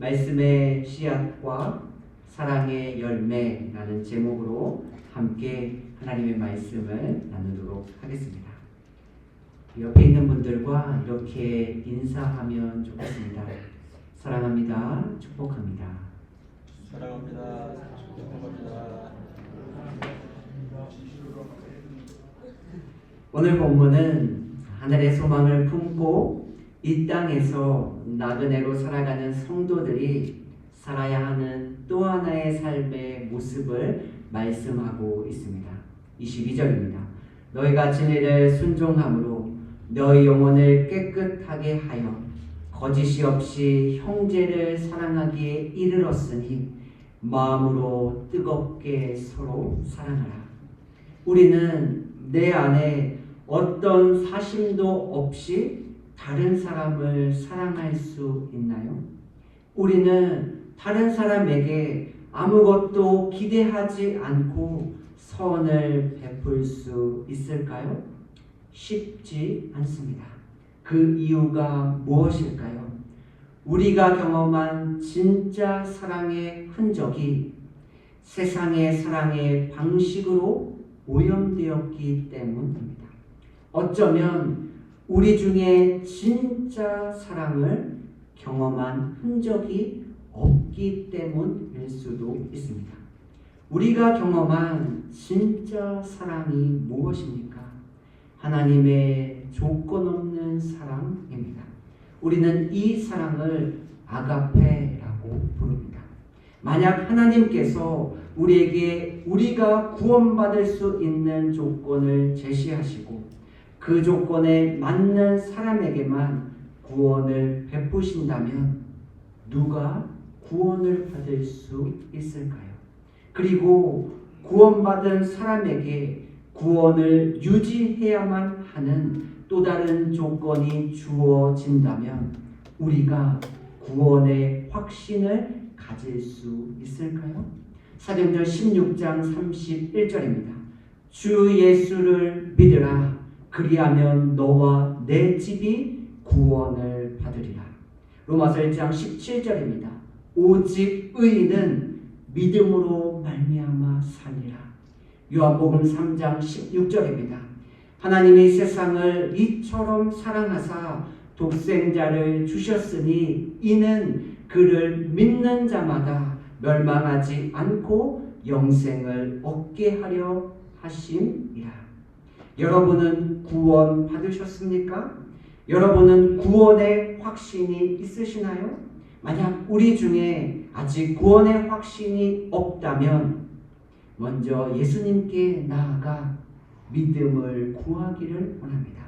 말씀의 씨앗과 사랑의 열매라는 제목으로 함께 하나님의 말씀을 나누도록 하겠습니다. 옆에 있는 분들과 이렇게 인사하면 좋겠습니다. 사랑합니다. 축복합니다. 사랑합니다. 축복합니다. 오늘 본문은 하늘의 소망을 품고 이 땅에서 나그네로 살아가는 성도들이 살아야 하는 또 하나의 삶의 모습을 말씀하고 있습니다. 22절입니다. 너희가 진리를 순종함으로 너희 영혼을 깨끗하게 하여 거짓이 없이 형제를 사랑하기에 이르렀으니 마음으로 뜨겁게 서로 사랑하라. 우리는 내 안에 어떤 사심도 없이 다른 사람을 사랑할 수 있나요? 우리는 다른 사람에게 아무것도 기대하지 않고 선을 베풀 수 있을까요? 쉽지 않습니다. 그 이유가 무엇일까요? 우리가 경험한 진짜 사랑의 흔적이 세상의 사랑의 방식으로 오염되었기 때문입니다. 어쩌면 우리 중에 진짜 사랑을 경험한 흔적이 없기 때문일 수도 있습니다. 우리가 경험한 진짜 사랑이 무엇입니까? 하나님의 조건 없는 사랑입니다. 우리는 이 사랑을 아가페라고 부릅니다. 만약 하나님께서 우리에게 우리가 구원받을 수 있는 조건을 제시하시고 그 조건에 맞는 사람에게만 구원을 베푸신다면 누가 구원을 받을 수 있을까요? 그리고 구원받은 사람에게 구원을 유지해야만 하는 또 다른 조건이 주어진다면 우리가 구원의 확신을 가질 수 있을까요? 사도행전 16장 31절입니다. 주 예수를 믿으라 그리하면 너와 내 집이 구원을 받으리라. 로마서 1장 17절입니다. 오직 의인은 믿음으로 말미암아 살리라. 요한복음 3장 16절입니다. 하나님이 세상을 이처럼 사랑하사 독생자를 주셨으니 이는 그를 믿는 자마다 멸망하지 않고 영생을 얻게 하려 하심이라. 여러분은 구원 받으셨습니까? 여러분은 구원의 확신이 있으시나요? 만약 우리 중에 아직 구원의 확신이 없다면 먼저 예수님께 나아가 믿음을 구하기를 원합니다.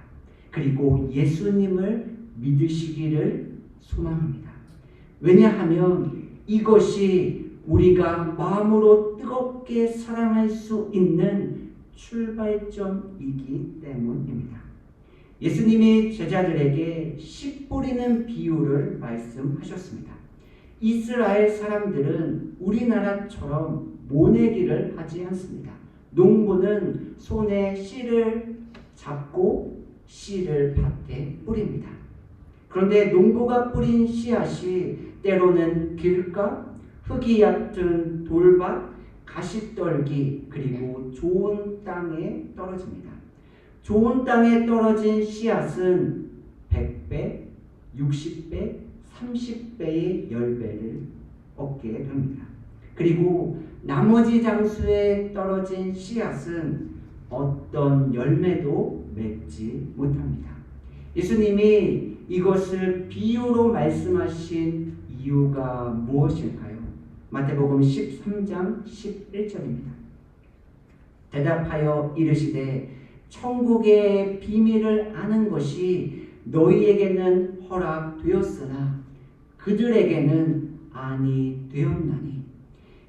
그리고 예수님을 믿으시기를 소망합니다. 왜냐하면 이것이 우리가 마음으로 뜨겁게 사랑할 수 있는 출발점이기 때문입니다. 예수님이 제자들에게 씨 뿌리는 비유를 말씀하셨습니다. 이스라엘 사람들은 우리나라처럼 모내기를 하지 않습니다. 농부는 손에 씨를 잡고 씨를 밭에 뿌립니다. 그런데 농부가 뿌린 씨앗이 때로는 길가, 흙이 얕은 돌밭, 가시떨기 그리고 좋은 땅에 떨어집니다. 좋은 땅에 떨어진 씨앗은 100배, 60배, 30배의 열배를 얻게 됩니다. 그리고 나머지 장수에 떨어진 씨앗은 어떤 열매도 맺지 못합니다. 예수님이 이것을 비유로 말씀하신 이유가 무엇일까요? 마태복음 13장 11절입니다. 대답하여 이르시되 천국의 비밀을 아는 것이 너희에게는 허락되었으나 그들에게는 아니 되었나니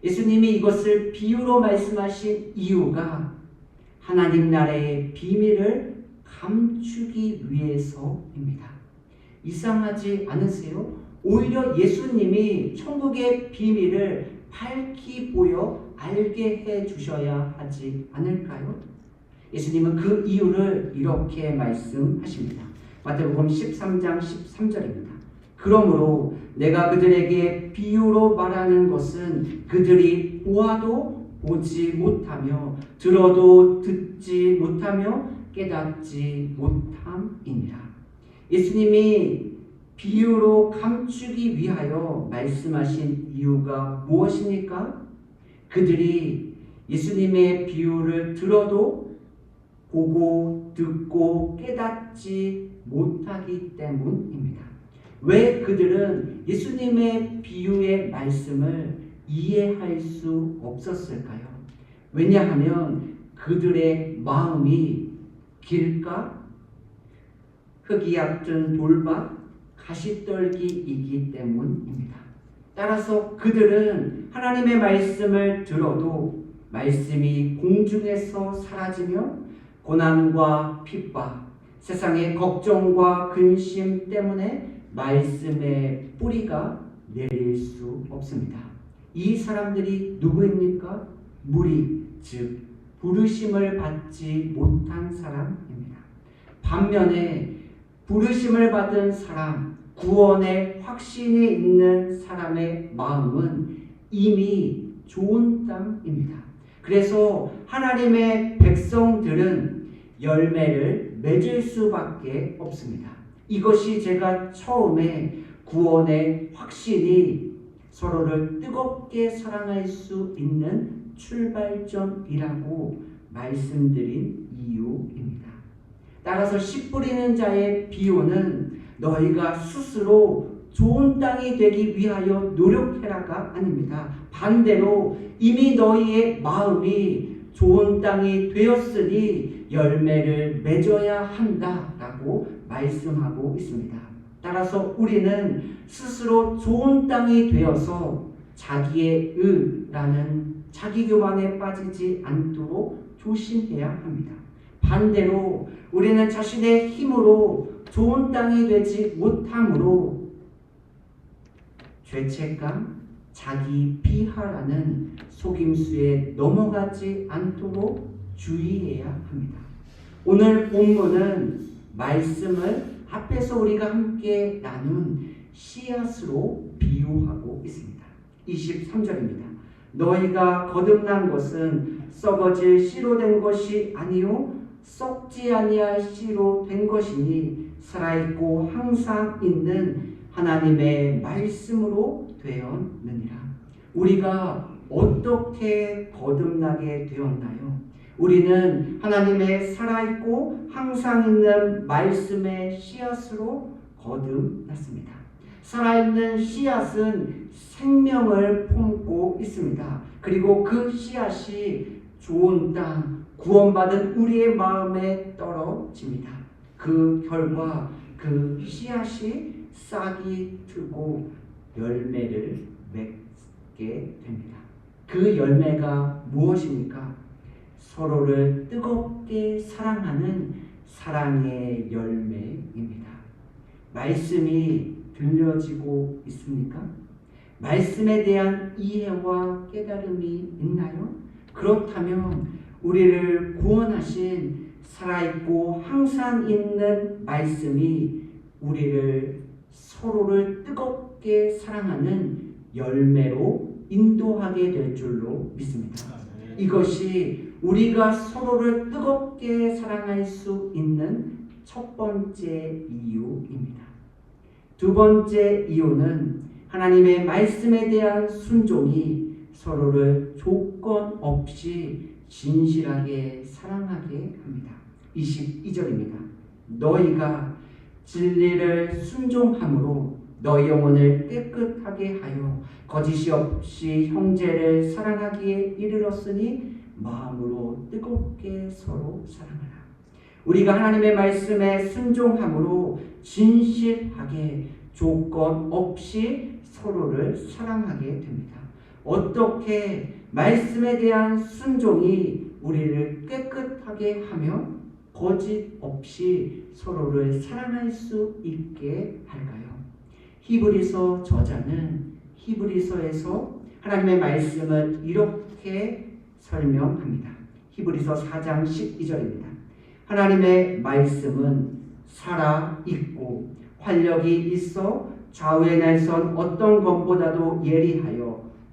예수님이 이것을 비유로 말씀하신 이유가 하나님 나라의 비밀을 감추기 위해서입니다. 이상하지 않으세요? 오히려 예수님이 천국의 비밀을 밝히 보여 알게 해 주셔야 하지 않을까요? 예수님은 그 이유를 이렇게 말씀하십니다. 마태복음 13장 13절입니다. 그러므로 내가 그들에게 비유로 말하는 것은 그들이 보아도 보지 못하며 들어도 듣지 못하며 깨닫지 못함이니라. 예수님이 비유로 감추기 위하여 말씀하신 이유가 무엇입니까? 그들이 예수님의 비유를 들어도 보고 듣고 깨닫지 못하기 때문입니다. 왜 그들은 예수님의 비유의 말씀을 이해할 수 없었을까요? 왜냐하면 그들의 마음이 길가, 흙이 얕은 돌밭, 가시떨기이기 때문입니다. 따라서 그들은 하나님의 말씀을 들어도 말씀이 공중에서 사라지며 고난과 핍박, 세상의 걱정과 근심 때문에 말씀의 뿌리가 내릴 수 없습니다. 이 사람들이 누구입니까? 무리, 즉 부르심을 받지 못한 사람입니다. 반면에 부르심을 받은 사람, 구원의 확신이 있는 사람의 마음은 이미 좋은 땅입니다. 그래서 하나님의 백성들은 열매를 맺을 수밖에 없습니다. 이것이 제가 처음에 구원의 확신이 서로를 뜨겁게 사랑할 수 있는 출발점이라고 말씀드린 이유입니다. 따라서 씨 뿌리는 자의 비유는 너희가 스스로 좋은 땅이 되기 위하여 노력해라가 아닙니다. 반대로 이미 너희의 마음이 좋은 땅이 되었으니 열매를 맺어야 한다라고 말씀하고 있습니다. 따라서 우리는 스스로 좋은 땅이 되어서 자기의 의라는 자기 교만에 빠지지 않도록 조심해야 합니다. 반대로 우리는 자신의 힘으로 좋은 땅이 되지 못함으로 죄책감, 자기 비하라는 속임수에 넘어가지 않도록 주의해야 합니다. 오늘 본문은 말씀을 앞에서 우리가 함께 나눈 씨앗으로 비유하고 있습니다. 23절입니다. 너희가 거듭난 것은 썩어질 씨로 된 것이 아니요 썩지 아니할 씨로 된 것이니 살아있고 항상 있는 하나님의 말씀으로 되었느니라. 우리가 어떻게 거듭나게 되었나요? 우리는 하나님의 살아있고 항상 있는 말씀의 씨앗으로 거듭났습니다. 살아있는 씨앗은 생명을 품고 있습니다. 그리고 그 씨앗이 좋은 땅, 구원받은 우리의 마음에 떨어집니다. 그 결과 그 씨앗이 싹이 트고 열매를 맺게 됩니다. 그 열매가 무엇입니까? 서로를 뜨겁게 사랑하는 사랑의 열매입니다. 말씀이 들려지고 있습니까? 말씀에 대한 이해와 깨달음이 있나요? 그렇다면 우리를 구원하신 살아있고 항상 있는 말씀이 우리를 서로를 뜨겁게 사랑하는 열매로 인도하게 될 줄로 믿습니다. 이것이 우리가 서로를 뜨겁게 사랑할 수 있는 첫 번째 이유입니다. 두 번째 이유는 하나님의 말씀에 대한 순종이 서로를 조건 없이 진실하게 사랑하게 합니다. 22절입니다. 너희가 진리를 순종함으로 너희 영혼을 깨끗하게 하여 거짓이 없이 형제를 사랑하기에 이르렀으니 마음으로 뜨겁게 서로 사랑하라. 우리가 하나님의 말씀에 순종함으로 진실하게 조건 없이 서로를 사랑하게 됩니다. 어떻게 말씀에 대한 순종이 우리를 깨끗하게 하며 거짓 없이 서로를 사랑할 수 있게 할까요? 히브리서 저자는 히브리서에서 하나님의 말씀을 이렇게 설명합니다. 히브리서 4장 12절입니다. 하나님의 말씀은 살아 있고 활력이 있어 좌우의 날선 어떤 것보다도 예리하여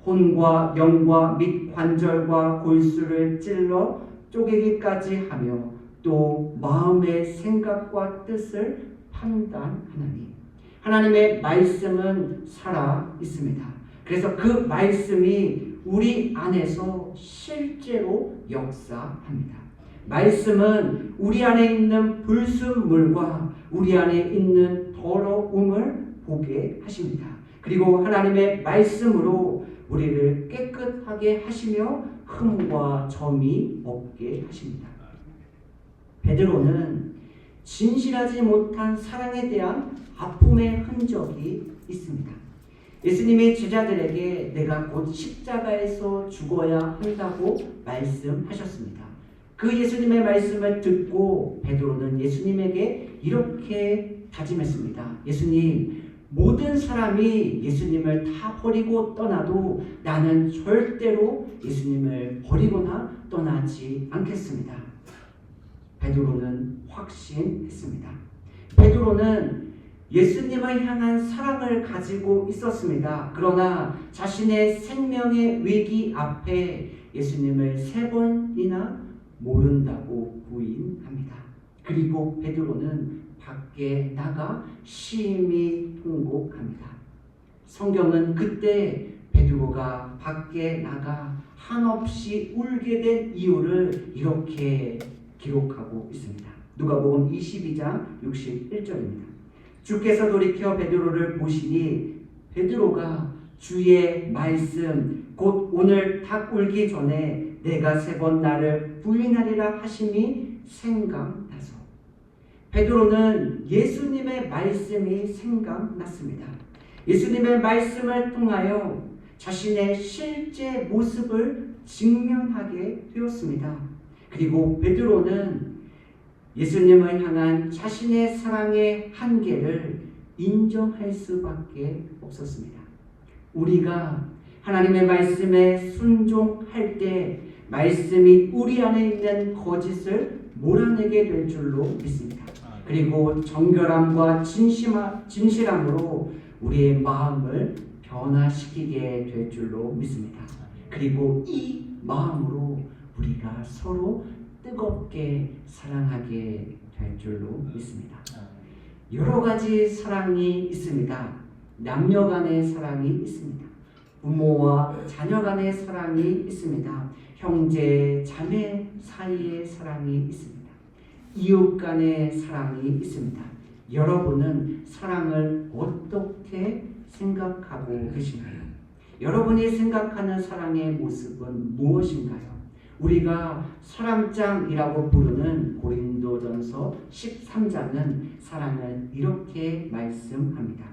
혼과 영과 및 관절과 골수를 찔러 쪼개기까지 하며 또 마음의 생각과 뜻을 판단하나니 하나님의 말씀은 살아 있습니다. 그래서 그 말씀이 우리 안에서 실제로 역사합니다. 말씀은 우리 안에 있는 불순물과 우리 안에 있는 더러움을 보게 하십니다. 그리고 하나님의 말씀으로 우리를 깨끗하게 하시며 흠과 점이 없게 하십니다. 베드로는 진실하지 못한 사랑에 대한 아픔의 흔적이 있습니다. 예수님이 제자들에게 내가 곧 십자가에서 죽어야 한다고 말씀하셨습니다. 그 예수님의 말씀을 듣고 베드로는 예수님에게 이렇게 다짐했습니다. 예수님, 모든 사람이 예수님을 다 버리고 떠나도 나는 절대로 예수님을 버리거나 떠나지 않겠습니다. 베드로는 확신했습니다. 베드로는 예수님을 향한 사랑을 가지고 있었습니다. 그러나 자신의 생명의 위기 앞에 예수님을 세 번이나 모른다고 부인합니다. 그리고 베드로는 밖에 나가 심히 통곡합니다. 성경은 그때 베드로가 밖에 나가 한없이 울게 된 이유를 이렇게 기록하고 있습니다. 누가복음 22장 61절입니다. 주께서 돌이켜 베드로를 보시니 베드로가 주의 말씀 곧 오늘 닭 울기 전에 내가 세 번 나를 부인하리라 하심이 생각나서 베드로는 예수님의 말씀이 생각났습니다. 예수님의 말씀을 통하여 자신의 실제 모습을 직면하게 되었습니다. 그리고 베드로는 예수님을 향한 자신의 사랑의 한계를 인정할 수밖에 없었습니다. 우리가 하나님의 말씀에 순종할 때 말씀이 우리 안에 있는 거짓을 몰아내게 될 줄로 믿습니다. 그리고 정결함과 진실함으로 우리의 마음을 변화시키게 될 줄로 믿습니다. 그리고 이 마음으로 우리가 서로 뜨겁게 사랑하게 될 줄로 믿습니다. 여러 가지 사랑이 있습니다. 남녀 간의 사랑이 있습니다. 부모와 자녀 간의 사랑이 있습니다. 형제, 자매 사이의 사랑이 있습니다. 이웃 간의 사랑이 있습니다. 여러분은 사랑을 어떻게 생각하고 계신가요? 여러분이 생각하는 사랑의 모습은 무엇인가요? 우리가 사랑장이라고 부르는 고린도전서 13장은 사랑을 이렇게 말씀합니다.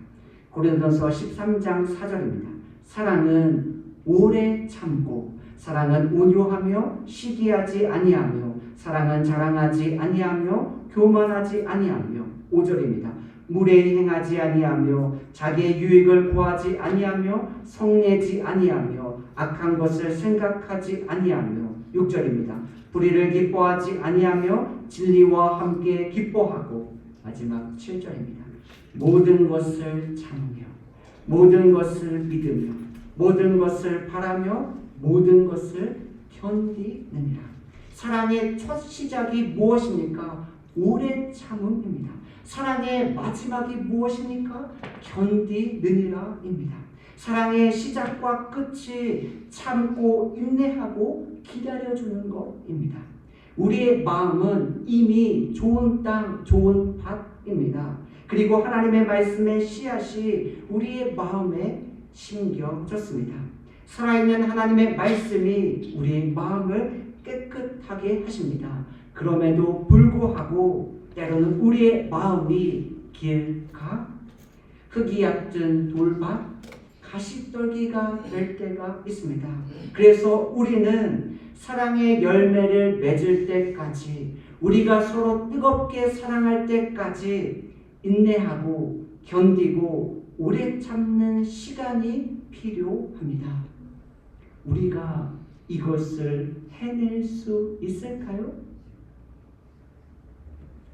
고린도전서 13장 4절입니다. 사랑은 오래 참고 사랑은 온유하며 시기하지 아니하며 사랑은 자랑하지 아니하며 교만하지 아니하며 5절입니다. 무례히 행하지 아니하며 자기의 유익을 구하지 아니하며 성내지 아니하며 악한 것을 생각하지 아니하며 6절입니다. 불의를 기뻐하지 아니하며 진리와 함께 기뻐하고 마지막 7절입니다. 모든 것을 참으며 모든 것을 믿으며 모든 것을 바라며 모든 것을 견디느니라. 사랑의 첫 시작이 무엇입니까? 오래 참음입니다. 사랑의 마지막이 무엇입니까? 견디느니라입니다. 사랑의 시작과 끝이 참고 인내하고 기다려주는 것입니다. 우리의 마음은 이미 좋은 땅, 좋은 밭입니다. 그리고 하나님의 말씀의 씨앗이 우리의 마음에 심겨졌습니다. 살아있는 하나님의 말씀이 우리의 마음을 깨끗하게 하십니다. 그럼에도 불구하고 때로는 우리의 마음이 길가 흙이 얕은 돌밭 가시떨기가 될 때가 있습니다. 그래서 우리는 사랑의 열매를 맺을 때까지 우리가 서로 뜨겁게 사랑할 때까지 인내하고 견디고 오래 참는 시간이 필요합니다. 우리가 이것을 해낼 수 있을까요?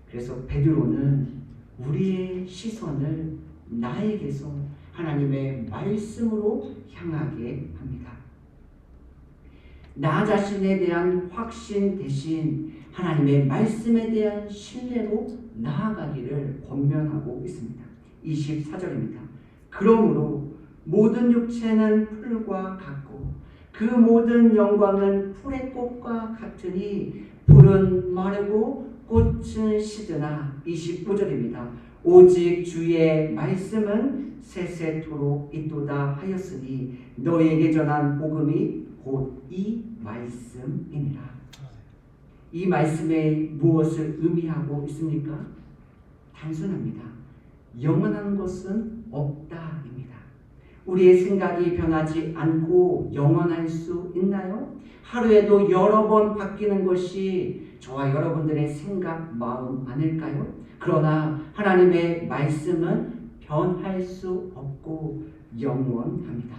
그래서 베드로는 우리의 시선을 나에게서 하나님의 말씀으로 향하게 합니다. 나 자신에 대한 확신 대신 하나님의 말씀에 대한 신뢰로 나아가기를 권면하고 있습니다. 24절입니다. 그러므로 모든 육체는 풀과 같고 그 모든 영광은 풀의 꽃과 같으니 풀은 마르고 꽃은 시드나 25절입니다. 오직 주의 말씀은 세세토록 있도다 하였으니 너에게 전한 복음이 곧 이 말씀이니라. 이 말씀에 무엇을 의미하고 있습니까? 단순합니다. 영원한 것은 없다입니다. 우리의 생각이 변하지 않고 영원할 수 있나요? 하루에도 여러 번 바뀌는 것이 저와 여러분들의 생각, 마음 아닐까요? 그러나 하나님의 말씀은 변할 수 없고 영원합니다.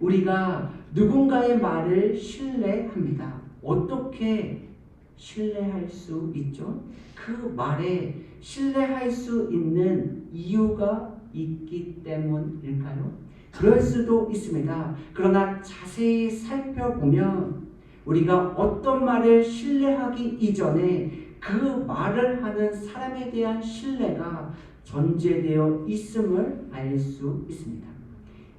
우리가 누군가의 말을 신뢰합니다. 어떻게 신뢰할 수 있죠? 그 말에 신뢰할 수 있는 이유가 있기 때문일까요? 그럴 수도 있습니다. 그러나 자세히 살펴보면 우리가 어떤 말을 신뢰하기 이전에 그 말을 하는 사람에 대한 신뢰가 전제되어 있음을 알 수 있습니다.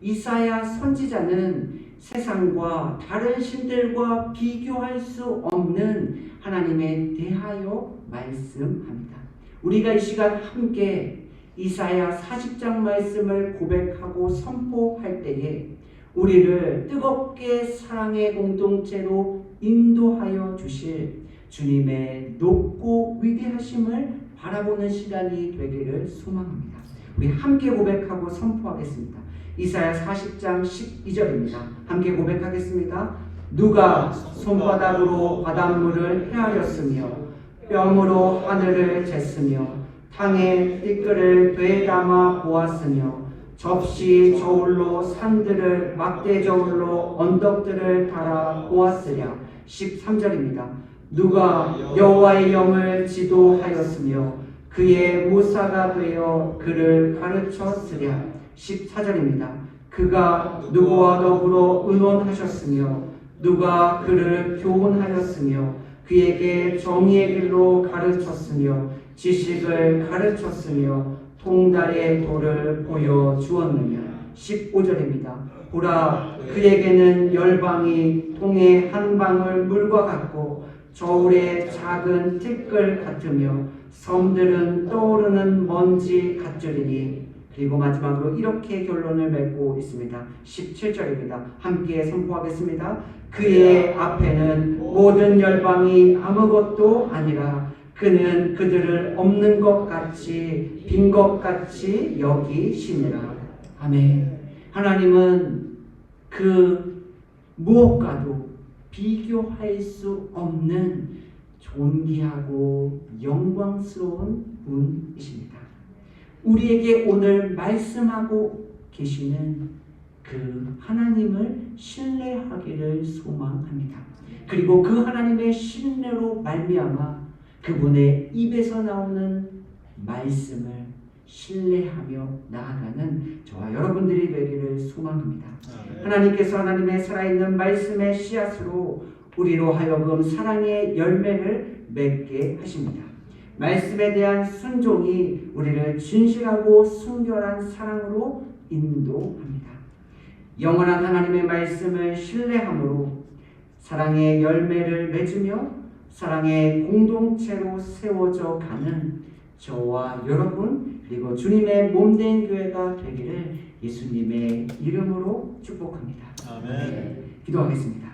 이사야 선지자는 세상과 다른 신들과 비교할 수 없는 하나님에 대하여 말씀합니다. 우리가 이 시간 함께 이사야 40장 말씀을 고백하고 선포할 때에 우리를 뜨겁게 사랑의 공동체로 인도하여 주실 주님의 높고 위대하심을 바라보는 시간이 되기를 소망합니다. 우리 함께 고백하고 선포하겠습니다. 이사야 40장 12절입니다. 함께 고백하겠습니다. 누가 손바닥으로 바닷물을 헤아렸으며 뺨으로 하늘을 쟀으며 탕에 띠끌을 되담아 보았으며 접시 저울로 산들을 막대 저울로 언덕들을 달아 보았으랴 13절입니다. 누가 여호와의 영을 지도하였으며 그의 무사가 되어 그를 가르쳤으랴 14절입니다. 그가 누구와 더불어 의논하셨으며 누가 그를 교훈하였으며 그에게 정의의 길로 가르쳤으며 지식을 가르쳤으며 통달의 도를 보여 주었느냐 15절입니다. 보라 그에게는 열방이 통의 한 방울 물과 같고 저울의 작은 티끌 같으며 섬들은 떠오르는 먼지 같으리니 그리고 마지막으로 이렇게 결론을 맺고 있습니다. 17절입니다. 함께 선포하겠습니다. 그의 앞에는 모든 열방이 아무것도 아니라 그는 그들을 없는 것 같이 빈 것 같이 여기시니라. 아멘. 하나님은 그 무엇과도 비교할 수 없는 존귀하고 영광스러운 분이십니다. 우리에게 오늘 말씀하고 계시는 그 하나님을 신뢰하기를 소망합니다. 그리고 그 하나님의 신뢰로 말미암아 그분의 입에서 나오는 말씀을 신뢰하며 나아가는 저와 여러분들이 되기를 소망합니다. 하나님께서 하나님의 살아있는 말씀의 씨앗으로 우리로 하여금 사랑의 열매를 맺게 하십니다. 말씀에 대한 순종이 우리를 진실하고 순결한 사랑으로 인도합니다. 영원한 하나님의 말씀을 신뢰함으로 사랑의 열매를 맺으며 사랑의 공동체로 세워져 가는 저와 여러분 그리고 주님의 몸된 교회가 되기를 예수님의 이름으로 축복합니다. 아멘. 기도하겠습니다.